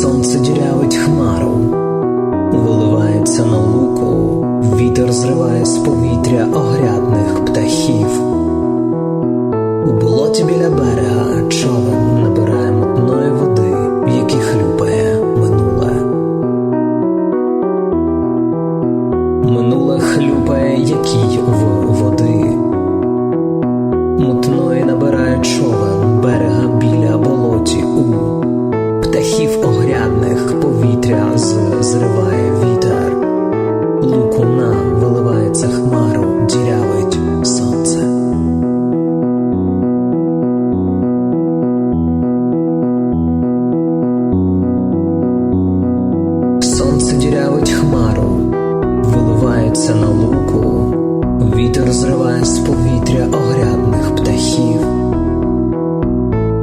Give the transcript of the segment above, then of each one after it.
Сонце дірявить хмару, виливається на луку, вітер зриває з повітря огрядних птахів. У болоті біля берега човен набирає мутної води, в якій хлюпає минуле. Минуле хлюпає який в води. Мутної набирає човен берега біля болота. Виливається на луку, вітер зриває з повітря огрядних птахів.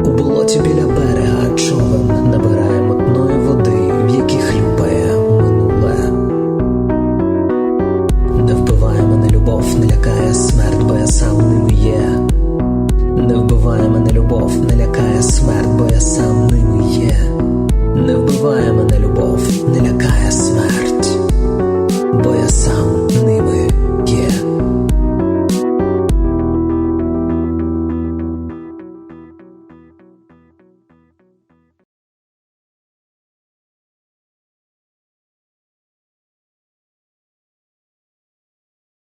У болоті біля берега човен набирає мутної води, в якій хлюпає минуле. Не вбиває мене любов, не